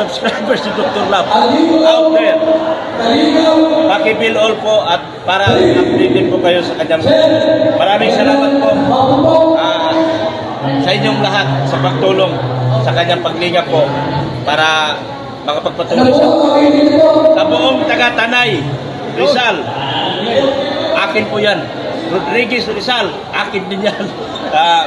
subscribers ni Dr. Love out there, pakibill all po at para update din po kayo sa kanyang Maraming salamat po ah, sa inyong lahat sa pagtulong sa kanyang paglingap po para makapagpatuloy siya. Sa buong taga-Tanay, Rizal, akin po yan. Rodriguez Rizal, akin din yan. Ah,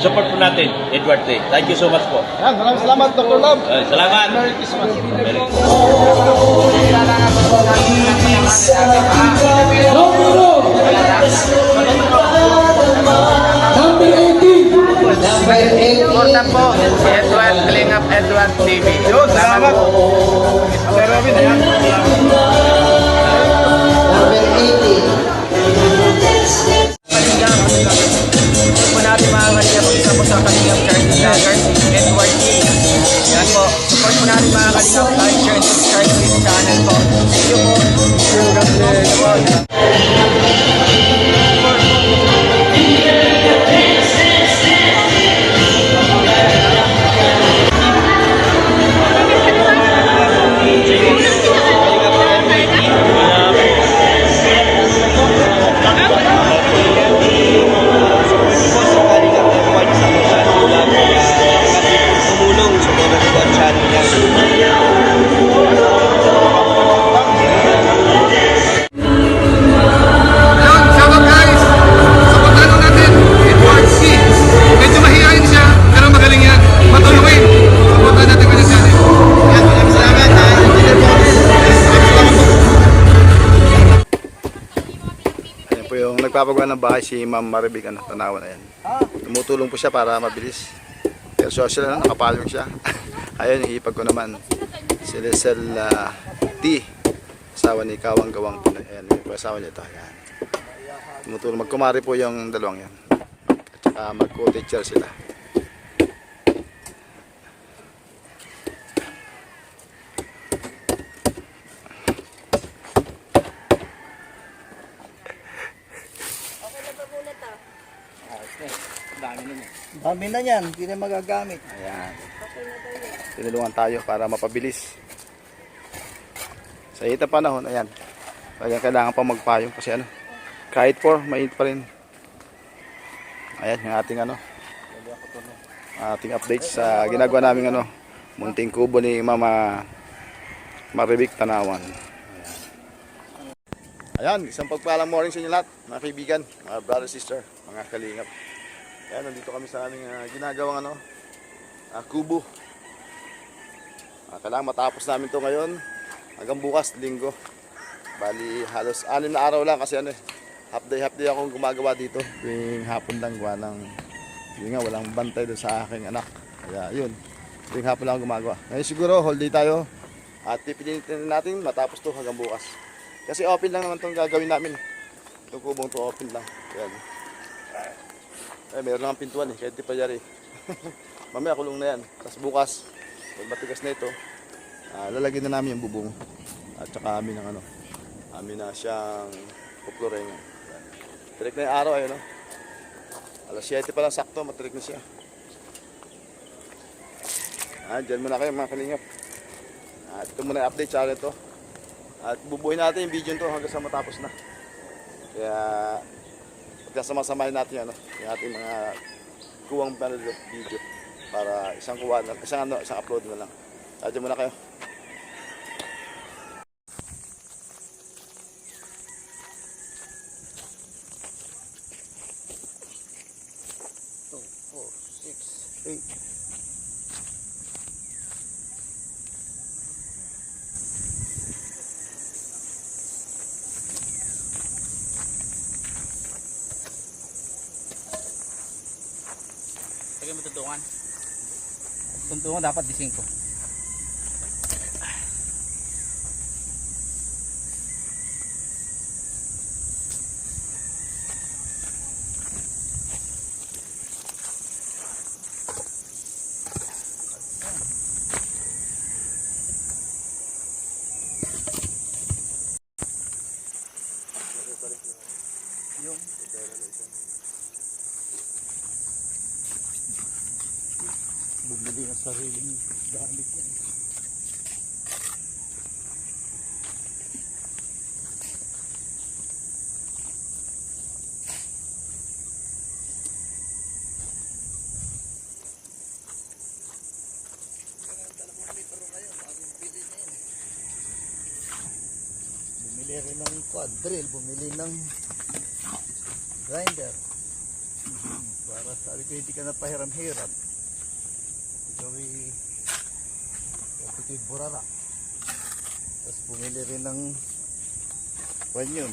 support po natin, Edward Tay. Thank you so much po. Yan, maraming salamat, Dr. Love. Salamat. Merry Christmas. Merry Christmas. Number 18. Number 8. Suporta po si Edward Kalingap Edward TV. Yun, salamat. Sir Robin, ayan. Number 80. Sa kalingap charity vlogger Edward King. Yan po. Support po natin mga kalingap share, and subscribe to his channel po. Thank you po. God bless. Nagpapagawa ng bahay si Ma'am Maribig ano, Tanawan. Ayan. Tumutulong po siya para mabilis. Pero social na, nakapalong siya. Ayun, yung ko naman. Si Lizelle ah, T. Asawa ni Kawang Gawang Pinoy. Ayan, yung asawa niya ito. Ayan. Tumutulong. Magkumari po yung dalawang yan. At saka mag-co-teacher sila. Dami na yan, hindi na magagamit. Ayan. Tinulungan tayo para mapabilis. Sa hita panahon, ayan. Kaya kailangan pa magpayong kasi ano. Kahit 4, mainit pa rin. Ayan, yung ating ano. Ating updates sa ginagawa namin ano. Munting kubo ni Mama Maribik Tanawan. Ayan, isang pagpalang morning sa inyo lahat, mga kaibigan, mga brother, sister, mga kalingap. Ayan, nandito kami sa aming ah, ginagawang ano, ah, kubo. Ah, kailangan matapos namin to ngayon hanggang bukas, linggo. Bali, halos anim na araw lang kasi ano eh, half day, half day akong gumagawa dito. Tuwing hapon lang gawa ng, yun nga, walang bantay doon sa aking anak. Kaya yun, tuwing hapon lang gumagawa. Ngayon siguro, whole day tayo. At pipilitin natin matapos to hanggang bukas. Kasi open lang naman itong gagawin namin. Itong kubong to open lang. Ayan. Eh, meron lang ang pintuan eh, kahit di pa yari. Mamaya kulong na yan. Tapos bukas, pag matigas na ito, ah, lalagyan na namin yung bubong. At saka amin ng ano, amin na siyang puplurengan. Tirik na yung araw, ayun no? Alas 7 pa lang sakto, matirik na siya. Ah, dyan muna kayo mga kalingap. At ito muna update sa akin to. At bubuhin natin yung video to hanggang sa matapos na. Kaya pagkasama-samahin natin ano, yung ating mga kuwang video para isang kuha isang ano, isang upload na lang. Sadya muna kayo. tuntungan dapat 15 Sariling gamit yan. Bumili rin ng quadril, bumili ng grinder. Para sabi ko hindi ka na ito'y burara. Tapos bumili rin ng kwan.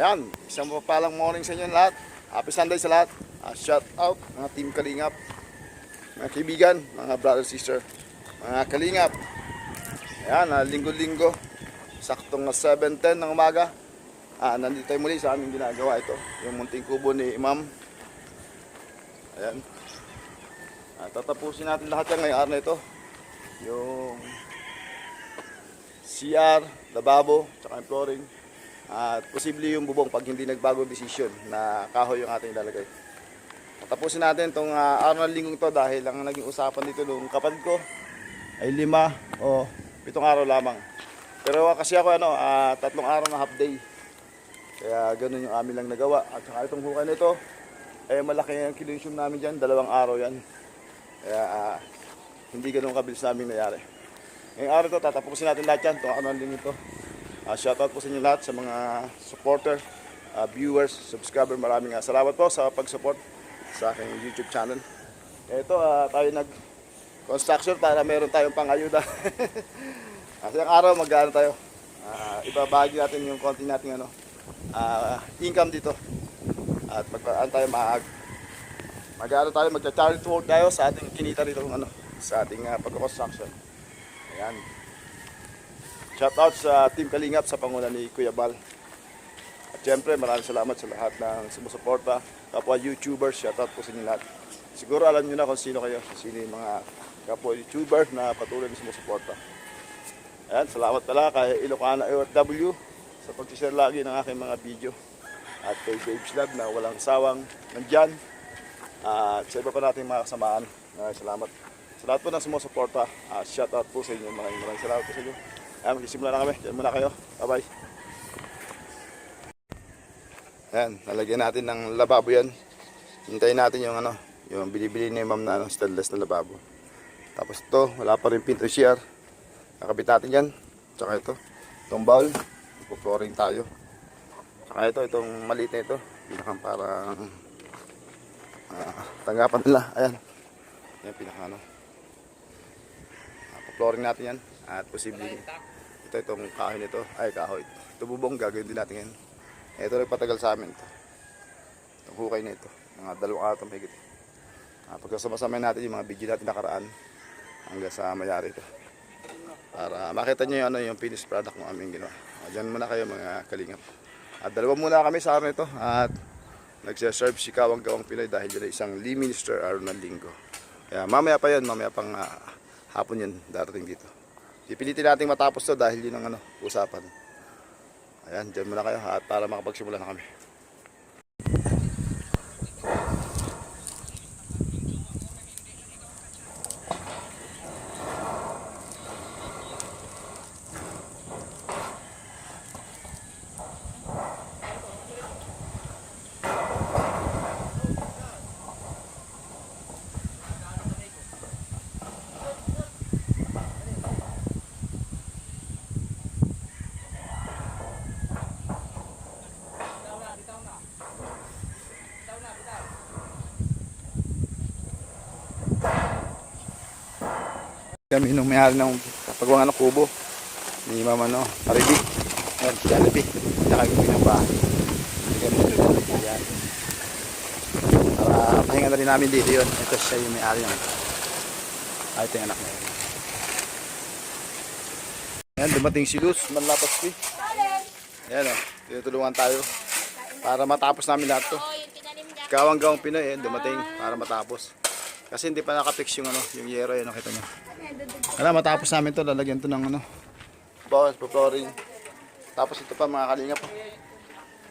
Ayan, isang mapapalang morning sa inyo lahat. Happy Sunday sa lahat. Ah, shout out mga team Kalingap, mga kaibigan, mga brother sister, mga Kalingap. Ayan, ah, linggo-linggo, saktong na 7.10 ng umaga. Ah, nandito tayo muli sa aming ginagawa ito. Yung munting kubo ni Imam. Ayan. Ah, tatapusin natin lahat yan ngayong araw na ito. Yung CR, lababo, tsaka yung flooring. At posible yung bubong pag hindi nagbago desisyon na kahoy yung ating ilalagay. Tapusin natin itong uh, araw ng linggong to dahil ang naging usapan dito nung kapatid ko ay lima o pitong araw lamang. Pero ah, kasi ako ano, ah, tatlong araw na half day. Kaya ganun yung amin lang nagawa. At saka itong hukay nito, eh malaki ang kilosyum namin dyan, dalawang araw yan. Kaya ah, hindi ganun kabilis namin nangyari. Ngayong araw to, tatapusin natin lahat yan, itong araw ng linggong to. Uh, shoutout po sa inyo lahat sa mga supporter, uh, viewers, subscriber. Maraming uh, salamat po sa pag-support sa aking YouTube channel. Ito, uh, tayo nag-construction para meron tayong pangayuda. Kasi ang araw mag-ano tayo. Uh, ibabagi natin yung konti nating ano, uh, income dito. At magpaan tayo maag. Mag-ano tayo, magcha-charity work tayo sa ating kinita dito ano, sa ating uh, pag-construction. Ayan. Shoutout sa Team Kalingap sa panguna ni Kuya Bal. At syempre, maraming salamat sa lahat ng sumusuporta. Kapwa YouTubers, shoutout po sa inyo lahat. Siguro alam nyo na kung sino kayo, sino yung mga kapwa YouTuber na patuloy na sumusuporta. Ayan, salamat pala kay Ilocana OFW sa pag-share lagi ng aking mga video. At kay Babes Lab na walang sawang nandyan. At sa iba pa nating mga kasamaan. Maraming salamat. Sa lahat po ng sumusuporta, uh, shout out po sa inyo. Maraming maraming salamat po sa inyo. Ayan, magsisimula na kami. Diyan muna kayo. Bye-bye. Ayan, lalagyan natin ng lababo yan. Hintayin natin yung ano, yung bilibili ni ma'am na ano, stainless na lababo. Tapos ito, wala pa rin pinto share. Kakabit natin yan. Tsaka ito, itong bowl. Ipo-flooring tayo. Tsaka ito, itong maliit na ito. Pinakang parang ah, tanggapan nila. Ayan. Yan, pinaka ano. flooring natin yan. At posibleng ito, itong kahoy nito. Ay, kahoy. Ito bubong, gagawin din natin yan. Ito nagpatagal sa amin ito. Itong hukay na ito. Mga dalawang araw itong higit. Ah, pagkasama-sama natin yung mga video natin nakaraan hanggang sa mayari ito. Para makita nyo yung, ano, yung finished product ng aming ginawa. Ah, Diyan muna kayo mga kalingap. At dalawa muna kami sa araw ito. At nagsiserve si Kawang Gawang Pinoy dahil yun isang Lee Minister araw ng linggo. Kaya mamaya pa yun, mamaya pang ah, hapon yun darating dito. Pipilitin natin matapos to dahil yun ang ano, usapan. Ayan, dyan muna kayo at para makapagsimula na kami. Kami nung may-ari ng pagawang ano, kubo ni Mama no, Maribik. Ayan, si Jollibee. Tsaka yung pinambahan. Ayan, ayan. Para pahinga na rin namin dito yun. Ito siya yung may-ari ng ay, ito yung anak niya. Ayan, dumating si Luz, Manlapas P. Ayan o, tinutulungan tayo para matapos namin lahat to. Gawang gawang Pinoy, eh, dumating para matapos. Kasi hindi pa nakapix yung ano, yung yero, yun, nakita niyo. Kaya matapos namin to, lalagyan to ng ano, bounce, flooring. Tapos ito pa mga kalingap.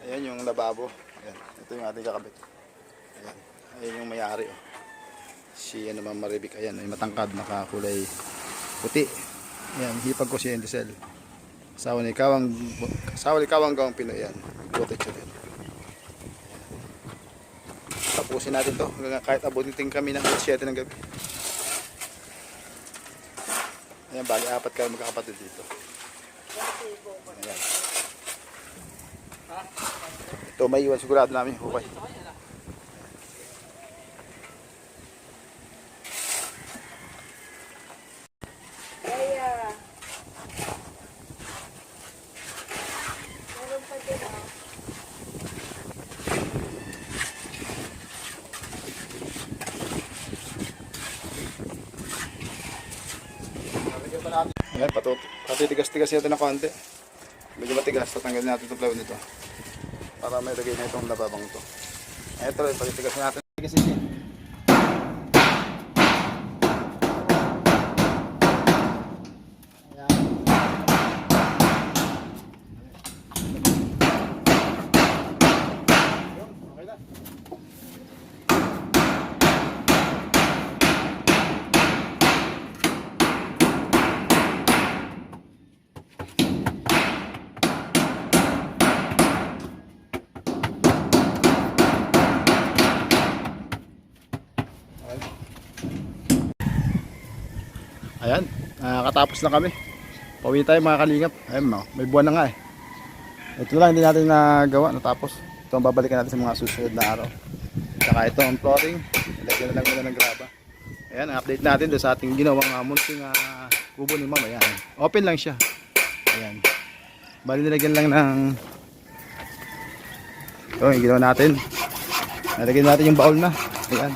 Ayan yung lababo. Ayan, ito yung ating kakabit. Ayan, ayan yung may-ari. Oh. Si ano Ma'am Maribik, ayan, ay matangkad, nakakulay puti. Ayan, hipag ko si Endicel. Asawa ni Kawang, asawa ni Kawang Gawang Pinoy, ayan. Protect siya din. Tapusin natin to hanggang kahit abutin kami ng 7 ng gabi. Ayan, bali apat kayo magkakapatid dito. Ayan. Ito may iwan sigurado namin hukay. Ayan, patut patitigas-tigas natin ng konti. Medyo matigas, tatanggalin natin itong flower nito. Para may lagay na itong lababang ito. Ito rin, patitigas natin. Tigas ito. Ayan, nakakatapos na kami. Pauwi tayo mga kalingap. Ayan, no, may buwan na nga eh. Ito lang hindi natin nagawa, natapos. Ito ang babalikan natin sa mga susunod na araw. Saka ito ang flooring. Ilagyan na lang muna ng graba. Ayan, update natin doon sa ating ginawang uh, munting uh, kubo ni mama. Ayan, open lang siya. Ayan. Bali nilagyan lang ng ito yung ginawa natin. Nalagyan natin yung baul na. Ayan.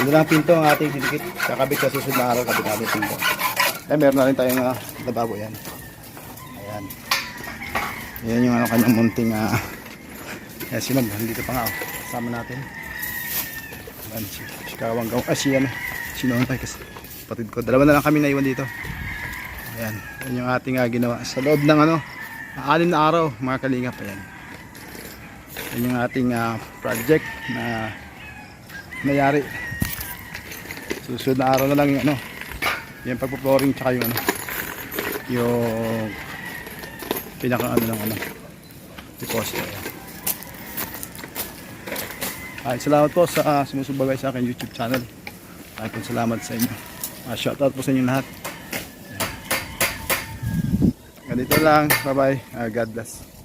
Yun lang pinto ang ating didikit. Kakabit sa susunod na araw, kabit natin pinto. Eh, meron na rin tayong uh, lababo yan. Ayan. Ayan yung ano, kanyang munting uh, eh, si Ma'am, dito pa nga oh. Kasama natin. Ayan, si, si Kawang Gaw. Ah, si ano, si Nonay kasi patid ko. Dalawa na lang kami naiwan dito. Ayan, yan yung ating uh, ginawa. Sa loob ng ano, anim na araw mga kalingap ayan. Yan yung ating ah, project na nangyari. Susunod na araw na lang yung ano, yung pagpo-flooring tsaka yung ano, yung pinaka ano ng ano, deposit. Ay, salamat po sa uh, sumusubaybay sa akin YouTube channel. Ay, po salamat sa inyo. Uh, shoutout po sa inyo lahat. Ganito lang. Bye-bye. Uh, God bless.